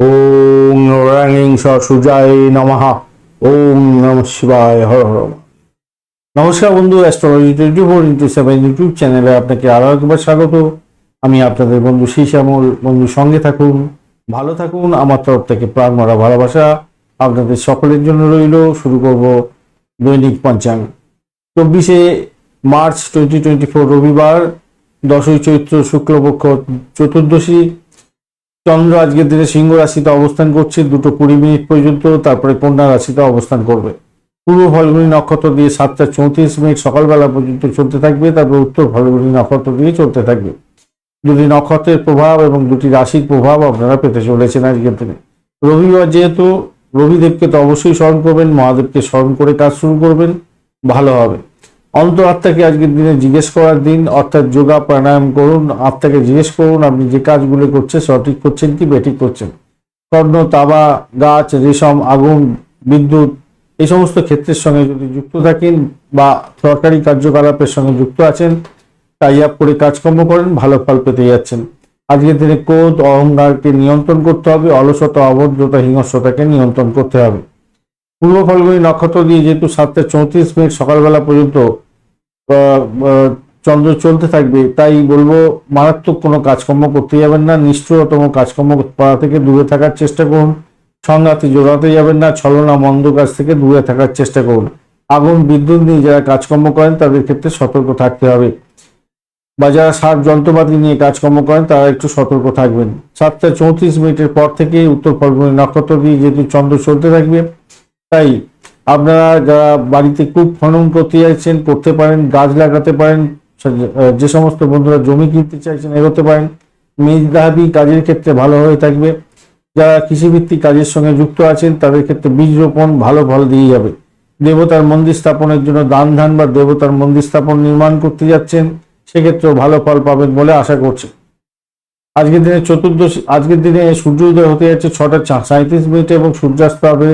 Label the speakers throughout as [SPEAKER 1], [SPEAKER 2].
[SPEAKER 1] ওম রাঙিং সুজায় নমঃ। ওম নম শিবায় হর হর নমস্কার বন্ধু astrology twenty four into seven YouTube চ্যানেলে আপনাকে আরও একবার স্বাগত। আমি আপনাদের বন্ধু শ্যামল বন্ধু, সঙ্গে থাকুন, ভালো থাকুন। আমার তরফ থেকে প্রাণ মারা ভালোবাসা আপনাদের সকলের জন্য রইল। শুরু করব দৈনিক পঞ্চাঙ্গ। চব্বিশে মার্চ টোয়েন্টি টোয়েন্টি ফোর রবিবার, দশই চৈত্র শুক্লপক্ষ চতুর্দশী। চন্দ্র আজকের দিনে সিংহ রাশিতে অবস্থান করছে, দুটো কুড়ি মিনিট পর্যন্ত, তারপরে কন্যা রাশিতে অবস্থান করবে। পূর্ব ফলগুনি নক্ষত্র দিয়ে সাতটা চৌত্রিশ মিনিট সকালবেলা পর্যন্ত চলতে থাকবে, তারপরে উত্তর ফলগুনি নক্ষত্র দিয়ে চলতে থাকবে। দুটি নক্ষত্রের প্রভাব এবং দুটি রাশির প্রভাব আপনারা পেতে চলেছেন আজকের দিনে। রবিবার যেহেতু, রবিদেবকে তো অবশ্যই স্মরণ করবেন, মহাদেবকে স্মরণ করে কাজ শুরু করবেন, ভালো হবে। অন্তরাত্মাকে আজকের দিনে জিজ্ঞেস করার দিন, অর্থাৎ যোগা প্রাণায়াম করুন, আত্মাকে জিজ্ঞেস করুন, আপনি যে কাজগুলো করছেন, সঠিক করছেন কি বেঠিক করছেন? কর্ণ, তাবা, গাছ, রেশম, আগুন, বিদ্যুৎ, এই সমস্ত ক্ষেত্রের সঙ্গে যদি যুক্ত থাকেন বা সরকারি কার্যকলাপের সঙ্গে যুক্ত আছেন টাই আপ করে কাজকর্ম করেন, ভালো ফল পেতে যাচ্ছেন। আজকের দিনে ক্রোধ, অহংকারকে নিয়ন্ত্রণ করতে হবে, অলসতা, অভদ্রতা, হিংস্রতাকে নিয়ন্ত্রণ করতে হবে। পূর্ব ফলগুনি নক্ষত্র দিয়ে যেহেতু সাতটা চৌত্রিশ মিনিট সকালবেলা পর্যন্ত চন্দ্র চলতে থাকবে, তাই বলব মারাত্মক কোনো কাজকর্ম করতে যাবেন না। নিষ্ঠুরতম কাজকর্ম করা থেকে দূরে থাকার চেষ্টা করুন। সংঘাতে জড়াতে যাবেন না। ছলনা মন্দ কাজ থেকে দূরে থাকার চেষ্টা করুন। আগুন, বিদ্যুৎ নিয়ে যারা কাজকর্ম করেন, তাদের ক্ষেত্রে সতর্ক থাকতে হবে। বা যারা সার যন্ত্রপাতি নিয়ে কাজকর্ম করেন, তারা একটু সতর্ক থাকবেন। সাতটা চৌত্রিশ মিনিটের পর থেকে উত্তর ফলগুনি নক্ষত্র দিয়ে যেহেতু চন্দ্র চলতে থাকবে তাই আপনারা যারা বাড়িতে কূপ খনন করতে চাইছেন করতে পারেন, গাছ লাগাতে পারেন যে সমস্ত বন্ধুরা জমি কিনতে চাইছেন এগোতে পারেন। মেজদাহাবি কাজের ক্ষেত্রে ভালো হয়ে থাকবে। যারা কৃষিভিত্তিক কাজের সঙ্গে যুক্ত আছেন, তাদের ক্ষেত্রে বীজ রোপণ ভালো ফল দিয়ে যাবে। দেবতার মন্দির স্থাপনের জন্য দান ধান বা দেবতার মন্দির স্থাপন নির্মাণ করতে যাচ্ছেন, সেক্ষেত্রেও ভালো ফল পাবেন বলে আশা করছি। আজকের দিনে চতুর্দশী, আজকের দিনে সূর্যোদয় হতে যাচ্ছে ছটা সাঁইত্রিশ মিনিটে এবং সূর্যাস্ত হবে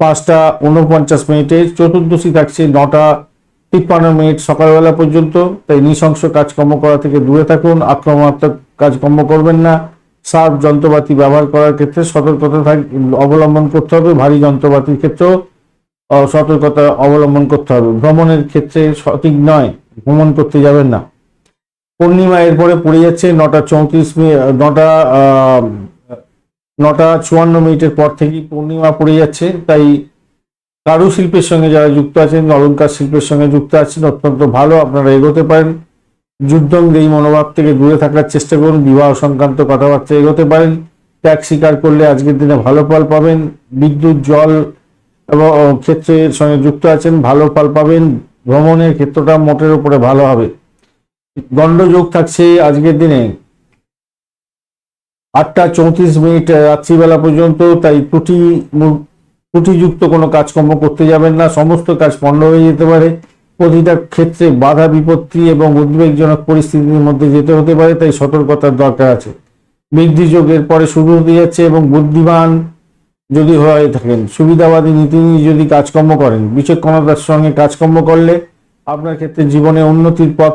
[SPEAKER 1] পাঁচটা উনপঞ্চাশ মিনিটে চতুর্দশী থাকছে নটা তিপ্পান্ন মিনিট সকালবেলা পর্যন্ত। তাই নৃশংস কাজকর্ম করা থেকে দূরে থাকুন, আক্রমণাত্মক কাজকর্ম করবেন না। সার যন্ত্রপাতি ব্যবহার করার ক্ষেত্রে সতর্কতা অবলম্বন করতে হবে, ভারী যন্ত্রপাতির ক্ষেত্রেও সতর্কতা অবলম্বন করতে হবে। ভ্রমণের ক্ষেত্রে সঠিক নয়, ভ্রমণ করতে যাবেন না। পূর্ণিমা এরপরে পড়ে যাচ্ছে নটা চৌত্রিশ মিনিট, নটা নটা চুয়ান্ন মিনিটের পর থেকেই পূর্ণিমা পড়ে যাচ্ছে। তাই কারু শিল্পের সঙ্গে যারা যুক্ত আছেন অলঙ্কার শিল্পের সঙ্গে যুক্ত আছেন, অত্যন্ত ভালো, আপনারা এগোতে পারেন। যুদ্ধং এই মনোভাব থেকে দূরে থাকার চেষ্টা করুন, বিবাহ সংক্রান্ত কথাবার্তা এগোতে পারেন। ত্যাগ স্বীকার করলে আজকের দিনে ভালো ফল পাবেন, বিদ্যুৎ, জল এবং ক্ষেত্রের সঙ্গে যুক্ত আছেন, ভালো ফল পাবেন, ভ্রমণের ক্ষেত্রটা মোটের উপরে ভালো হবে। গন্ডযোগ থাকছে আজকের দিনে। আটটা চৌত্রিশ মিনিট রাত্রিবেলা পর্যন্ত, তাই ত্রুটি ত্রুটিযুক্ত কোনো কাজকর্ম করতে যাবেন না। সমস্ত কাজ পণ্ড হয়ে যেতে পারে। প্রতিটা ক্ষেত্রে বাধা, বিপত্তি এবং উদ্বেগজনক পরিস্থিতির মধ্যে যেতে হতে পারে, তাই সতর্কতার দরকার আছে। বৃদ্ধি যোগের পরে শুরু হতে যাচ্ছে এবং বুদ্ধিমান যদি হয়ে থাকেন, সুবিধাবাদী নীতি নিয়ে যদি কাজকর্ম করেন, বিচক্ষণতার সঙ্গে কাজকর্ম করলে আপনার ক্ষেত্রে জীবনে উন্নতির পথ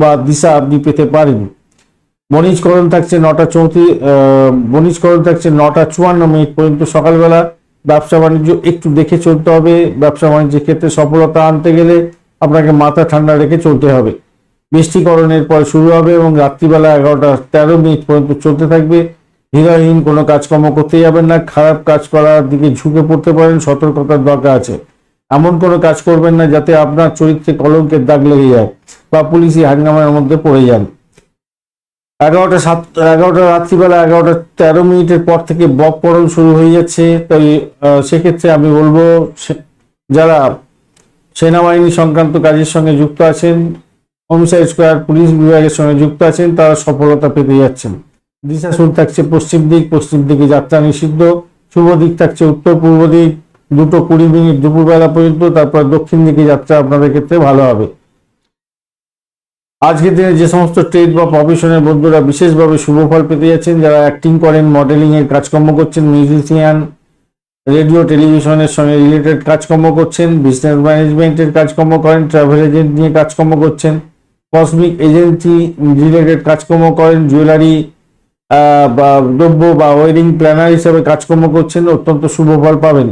[SPEAKER 1] বা দিশা আপনি পেতে পারেন। বণিজকরণ থাকছে নটা চৌত্রিশ বণিজকরণ থাকছে নটা চুয়ান্ন মিনিট পর্যন্ত সকালবেলা। ব্যবসা বাণিজ্য একটু দেখে চলতে হবে। ব্যবসা বাণিজ্যের ক্ষেত্রে সফলতা আনতে গেলে আপনাকে মাথা ঠান্ডা রেখে চলতে হবে। বৃষ্টিকরণের পর শুরু হবে এবং রাত্রিবেলা এগারোটা তেরো মিনিট পর্যন্ত চলতে থাকবে। হৃদয়হীন কোনো কাজকর্ম করতে যাবেন না। খারাপ কাজ করার দিকে ঝুঁকে পড়তে পারেন। সতর্কতার দরকার আছে। এমন কোনো কাজ করবেন না যাতে আপনার চরিত্রে কলঙ্কের দাগ লেগে যায় বা পুলিশি হাঙ্গামের মধ্যে পড়ে যান। এগারোটা সাত, এগারোটা রাত্রিবেলা এগারোটা তেরো মিনিটের পর থেকে বক পড়ন শুরু হয়ে যাচ্ছে। তাই সেক্ষেত্রে আমি বলব যারা সেনাবাহিনী সংক্রান্ত কাজের সঙ্গে যুক্ত আছেন হোমসাইড স্কোয়ার পুলিশ বিভাগের সঙ্গে যুক্ত আছেন, তারা সফলতা পেতে যাচ্ছেন। দিশা শুরু থাকছে পশ্চিম দিক, পশ্চিম দিকে যাত্রা নিষিদ্ধ। শুভ দিক থাকছে উত্তর পূর্ব দিক। দুটো কুড়ি মিনিট দুপুরবেলা পর্যন্ত, তারপর দক্ষিণ দিকে যাত্রা আপনাদের ক্ষেত্রে ভালো হবে। আজকের দিনে যে সমস্ত ট্রেড বা প্রফেশনের বন্ধুরা বিশেষভাবে শুভ ফল পেতে যাচ্ছেন, যারা অ্যাক্টিং করেন মডেলিং এর কাজকর্ম করছেন মিউজিশিয়ান রেডিও টেলিভিশনের সঙ্গে রিলেটেড কাজকর্ম করছেন বিজনেস ম্যানেজমেন্টের কাজকর্ম করেন ট্রাভেল এজেন্ট নিয়ে কাজকর্ম করছেন কসমিক এজেন্সি রিলেটেড কাজকর্ম করেন জুয়েলারি বা দ্রব্য বা ওয়েডিং প্ল্যানার হিসেবে কাজকর্ম করছেন, অত্যন্ত শুভ ফল পাবেন।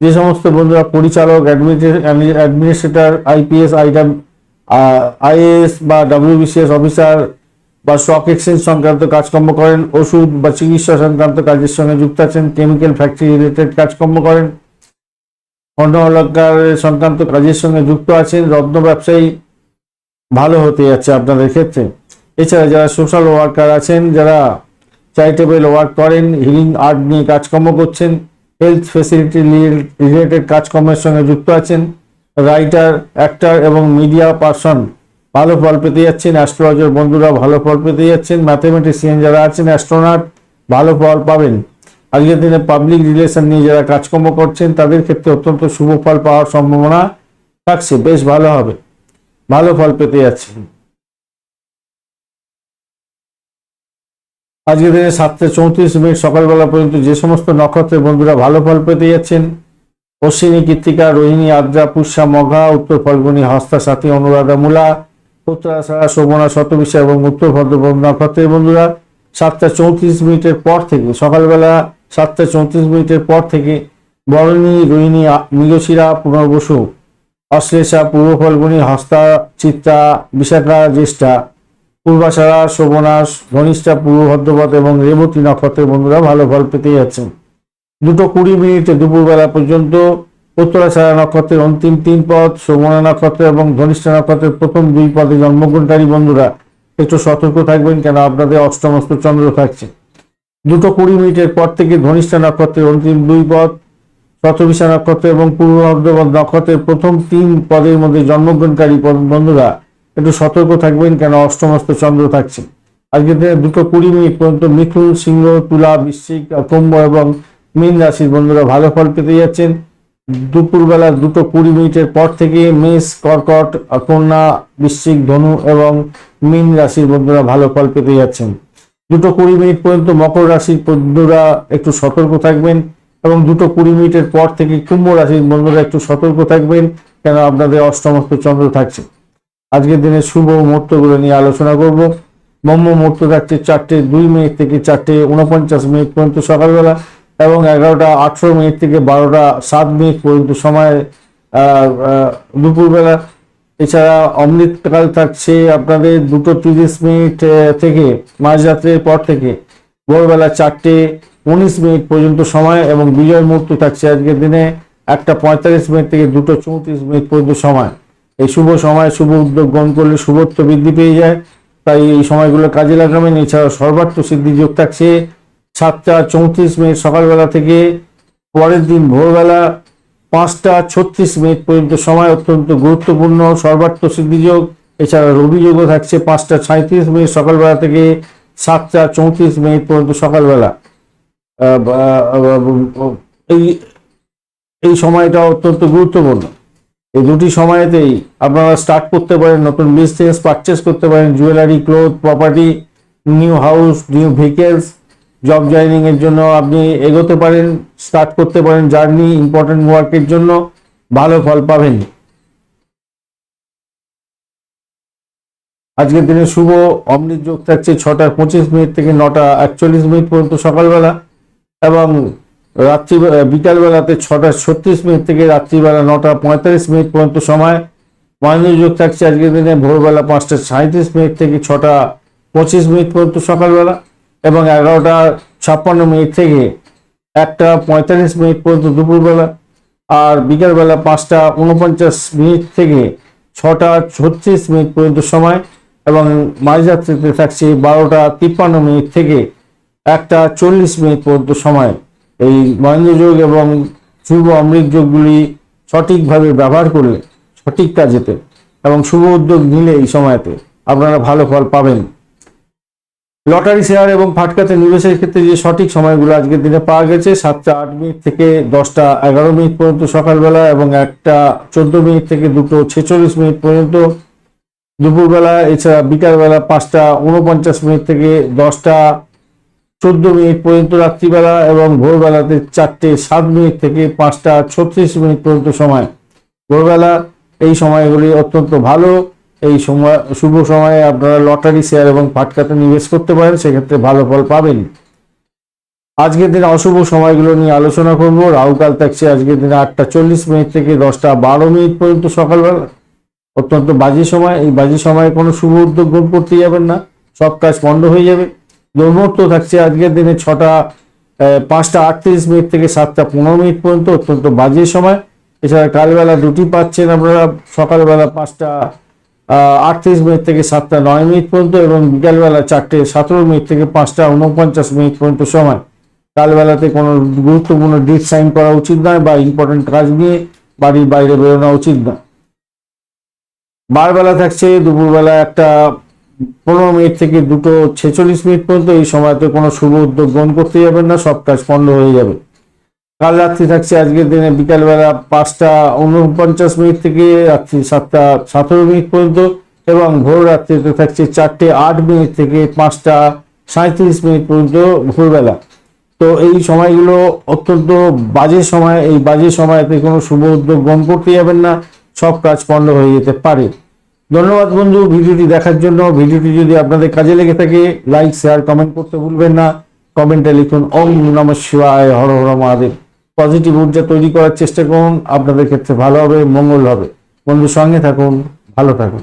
[SPEAKER 1] যে সমস্ত বন্ধুরা পরিচালক অ্যাডমিনিস্ট্রেটর আইপিএস আইটাম আইএএস বা ডাব্লিউবিসিএস অফিসার বা স্টক এক্সচেঞ্জ সংক্রান্ত কাজকর্ম করেন, ওষুধ বা চিকিৎসা সংক্রান্ত কাজের সঙ্গে যুক্ত আছেন কেমিক্যাল ফ্যাক্টরি রিলেটেড কাজকর্ম করেন। অন্য অলঙ্কার সংক্রান্ত কাজের সঙ্গে যুক্ত আছেন, রত্ন ব্যবসায়ী। ভালো হতে যাচ্ছে আপনাদের ক্ষেত্রে। এছাড়া যারা সোশ্যাল ওয়ার্কার আছেন, যারা চ্যারিটেবল ওয়ার্ক করেন হিলিং আর্ট নিয়ে কাজকর্ম করছেন হেলথ ফেসিলিটি রিলেটেড কাজকর্মের সঙ্গে যুক্ত আছেন রাইটার, অ্যাক্টর এবং মিডিয়া পার্সন। ভালো ফল পেতে যাচ্ছেন অ্যাস্ট্রোলজার বন্ধুরা, ভালো ফল পেতে যাচ্ছেন। ম্যাথমেটিশিয়ান যারা আছেন, অ্যাস্ট্রোনট, ভালো ফল পাবেন। আজকের দিনে পাবলিক রিলেশন নিয়ে যারা কাজকর্ম করছেন, তাদের ক্ষেত্রে অত্যন্ত শুভ ফল পাওয়ার সম্ভাবনা থাকছে। বেশ ভালো হবে। ভালো ফল পেতে যাচ্ছেন। আজকের দিনে সাতটা চৌত্রিশ মিনিট, সকালবেলা পর্যন্ত যে সমস্ত নক্ষত্রের বন্ধুরা ভালো ফল পেতে যাচ্ছেন অশ্বিনী কৃত্তিকা রোহিণী, আদ্রা, পুষ্যা মঘা উত্তর ফল্গুনী, হস্তা, সাথী, অনুরাধা মূলা উত্তরাষাঢ়া শোভনা, শতবিশা এবং উত্তর ভদ্র নক্ষত্রের বন্ধুরা, সাতটা চৌত্রিশ মিনিটের পর থেকে, সকালবেলা সাতটা চৌত্রিশ মিনিটের পর থেকে বরণী, রোহিণী মৃগশিরা পুনর্বসু অশ্লেষা, পূর্ব ফল্গুনী, হস্তা, চিত্রা, বিশাখা, জ্যেষ্ঠা পূর্বাষাঢ়া শোভনাশ ঘনিষ্ঠা পূর্ব ভদ্রপথ এবং রেবতী নক্ষত্রের বন্ধুরা ভালো ফল পেতেই যাচ্ছেন দুটো কুড়ি মিনিটে দুপুরবেলা পর্যন্ত উত্তরাষাঢ়া নক্ষত্রের অন্তিম তিন পদ শোভনা নক্ষত্র এবং ধনিষ্ঠা নক্ষত্রের প্রথম দুই পদে জন্মগ্রহণকারী বন্ধুরা, একটু সতর্ক থাকবেন কেন আপনাদের অষ্টমস্ত চন্দ্র থাকছে। দুটো কুড়ি মিনিটের পর থেকে ধনিষ্ঠা নক্ষত্রের অন্তিম দুই পদ শতবিশা নক্ষত্র এবং পূর্ব নক্ষত্রের প্রথম তিন পদের মধ্যে জন্মগ্রহণকারী বন্ধুরা, একটু সতর্ক থাকবেন কেন অষ্টমস্ত চন্দ্র থাকছে। আজকের দিনে দুটো কুড়ি মিনিট পর্যন্ত মিথুন, সিংহ, তুলা, বৃশ্চিক, কুম্ভ এবং মীন রাশির বন্ধুরা ভালো ফল পেতে যাচ্ছেন। দুপুরবেলা দুটো কুড়ি মিনিটের পর থেকে মেষ, কর্কট কন্যা বৃশ্চিক, ধনু এবং মীন রাশির বন্ধুরা ভালো ফল পেতে যাচ্ছেন। দুটো কুড়ি মিনিট পর্যন্ত মকর রাশির বন্ধুরা একটু সতর্ক থাকবেন এবং দুটো কুড়ি মিনিটের পর থেকে কুম্ভ রাশির বন্ধুরা একটু সতর্ক থাকবেন কেন আপনাদের অষ্টমস্ত চন্দ্র থাকছে। আজকের দিনে শুভ মুহূর্তগুলো নিয়ে আলোচনা করব। ব্রহ্ম মুহূর্ত থাকছে চারটে দুই মিনিট থেকে চারটে উনপঞ্চাশ মিনিট পর্যন্ত সকালবেলা। এবং এগারোটা আঠেরো মিনিট থেকে বারোটা সাত মিনিট পর্যন্ত সময় দুপুরবেলা। এছাড়া অমৃতকাল থাকছে আপনাদের দুটো তিরিশ মিনিট থেকে, মাঝরাত্রের পর থেকে। ভোরবেলা চারটে উনিশ মিনিট পর্যন্ত সময় এবং বিজয় মুহূর্ত থাকছে আজকের দিনে। একটা পঁয়তাল্লিশ মিনিট থেকে দুটো চৌত্রিশ মিনিট পর্যন্ত সময়। এই শুভ সময়, শুভ উদ্যোগ গ্রহণ করলে শুভত্ব বৃদ্ধি পেয়ে যায়। তাই এই সময়গুলো কাজে লাগাবেন। এছাড়া সর্বাত্ম সিদ্ধি যোগ থাকছে। সাতটা চৌত্রিশ মিনিট সকালবেলা থেকে পরের দিন ভোরবেলা পাঁচটা ছত্রিশ মিনিট পর্যন্ত সময় অত্যন্ত গুরুত্বপূর্ণ, সর্বাত্ম সিদ্ধিযোগ। এছাড়া রবি যোগও থাকছে পাঁচটা সাঁত্রিশ মিনিট সকালবেলা থেকে সাতটা চৌত্রিশ মিনিট পর্যন্ত সকালবেলা। এই এই সময়টা অত্যন্ত গুরুত্বপূর্ণ। এই দুটি সময়েতেই আপনারা স্টার্ট করতে পারেন, নতুন বিজনেস পারচেস করতে পারেন jewellery cloth property new house new vehicles job joining এর জন্য আপনি এগোতে পারেন স্টার্ট করতে পারেন জার্নি ইম্পর্টেন্ট ওয়ার্কের জন্য ভালো ফল পাবেন। আজকের দিনে শুভ, অমৃত যোগ থাকছে ছটা পঁচিশ মিনিট থেকে নটা একচল্লিশ মিনিট পর্যন্ত সকালবেলা এবং রাত্রি, বিকালবেলাতে ছটা ছত্রিশ মিনিট থেকে রাত্রিবেলা নটা পঁয়তাল্লিশ মিনিট পর্যন্ত সময়। মহেন্দ্র যোগ থাকছে আজকের দিনে ভোরবেলা পাঁচটা সাঁত্রিশ মিনিট থেকে ছটা পঁচিশ মিনিট পর্যন্ত সকালবেলা। এবং এগারোটা ছাপ্পান্ন মিনিট থেকে একটা পঁয়তাল্লিশ মিনিট পর্যন্ত দুপুরবেলা আর বিকালবেলা পাঁচটা উনপঞ্চাশ মিনিট থেকে ছটা ছত্রিশ মিনিট পর্যন্ত সময় এবং মাঝরাত্রিতে থাকছে বারোটা তিপ্পান্ন মিনিট থেকে একটা চল্লিশ মিনিট পর্যন্ত সময়। এই মহেন্দ্র যোগ এবং শুভ অমৃত যোগগুলি সঠিকভাবে ব্যবহার করলে সঠিক কাজেতে এবং শুভ উদ্যোগ নিলে এই সময়তে আপনারা ভালো ফল পাবেন। লটারি শেয়ার এবং ফাটকাতে নিবেশের ক্ষেত্রে যে সঠিক সময়গুলো আজকের দিনে পাওয়া গেছে, সাতটা আট মিনিট থেকে দশটা এগারো মিনিট পর্যন্ত সকালবেলা এবং একটা চোদ্দ মিনিট থেকে দুটো ছেচল্লিশ মিনিট পর্যন্ত। দুপুরবেলা, এছাড়া বিকালবেলা পাঁচটা উনপঞ্চাশ মিনিট থেকে দশটা চোদ্দ মিনিট পর্যন্ত রাত্রিবেলা এবং ভোরবেলাতে চারটে সাত মিনিট থেকে পাঁচটা ছত্রিশ মিনিট পর্যন্ত সময়। ভোরবেলা এই সময়গুলি অত্যন্ত ভালো। এই সময়, শুভ সময়ে আপনারা লটারি শেয়ার এবং পাটকাতে নিবেশ করতে পারেন, সেক্ষেত্রে ভালো ফল পাবেন। আজকের দিনে অশুভ সময়গুলো নিয়ে আলোচনা করব। রাহুকাল থাকছে আজকের দিনে আটটা চল্লিশ মিনিট থেকে দশটা বারো মিনিট পর্যন্ত সকালবেলা। অত্যন্ত বাজে সময়। এই বাজে সময়ে কোনো শুভ উদ্যোগ গ্রহণ করতে যাবেন না। সব কাজ বন্ধ হয়ে যাবে। দুর্মুহূর্ত থাকছে আজকের দিনে ছটা পাঁচটা আটত্রিশ মিনিট থেকে সাতটা পনেরো মিনিট পর্যন্ত। অত্যন্ত বাজে সময়। এছাড়া কালবেলা দুটি পাচ্ছেন আপনারা। সকালবেলা পাঁচটা আটত্রিশ মিনিট থেকে সাতটা নয় মিনিট পর্যন্ত এবং বিকালবেলা চারটে সতেরো মিনিট থেকে পাঁচটা উনপঞ্চাশ মিনিট পর্যন্ত সময়। কালবেলাতে কোনো গুরুত্বপূর্ণ ডেট সাইন করা উচিত নয় বা ইম্পর্টেন্ট কাজ নিয়ে বাড়ির বাইরে বেরোনো উচিত নয়। বারবেলা থাকছে, দুপুরবেলা একটা পনেরো মিনিট থেকে দুটো ছেচল্লিশ মিনিট পর্যন্ত এই সময়তে কোনো শুভ উদ্যোগ গ্রহণ করতে যাবেন না, সব কাজ পণ্ড হয়ে যাবে। কাল রাত্রি থাকছে, আজকের দিনে বিকালবেলা পাঁচটা উনপঞ্চাশ মিনিট থেকে রাত্রি সাতটা সতেরো মিনিট পর্যন্ত এবং ভোর রাত্রিতে থাকছে চারটে আট মিনিট থেকে পাঁচটা সাঁত্রিশ মিনিট পর্যন্ত ভোরবেলা। তো এই সময়গুলো অত্যন্ত বাজে সময়, এই বাজে সময়তে কোনো শুভ উদ্যোগ গ্রহণ করতে যাবেন না, সব কাজ পণ্ড হয়ে যেতে পারে। ধন্যবাদ বন্ধু, ভিডিওটি দেখার জন্য। ভিডিওটি যদি আপনাদের কাজে লেগে থাকে, লাইক, শেয়ার, কমেন্ট করতে ভুলবেন না। কমেন্টে লিখুন, ওম নম শিবায় হর হর মহাদেব। পজিটিভ ঊর্জা তৈরি করার চেষ্টা করুন, আপনাদের ক্ষেত্রে ভালো হবে, মঙ্গল হবে। বন্ধু সঙ্গে থাকুন, ভালো থাকুন।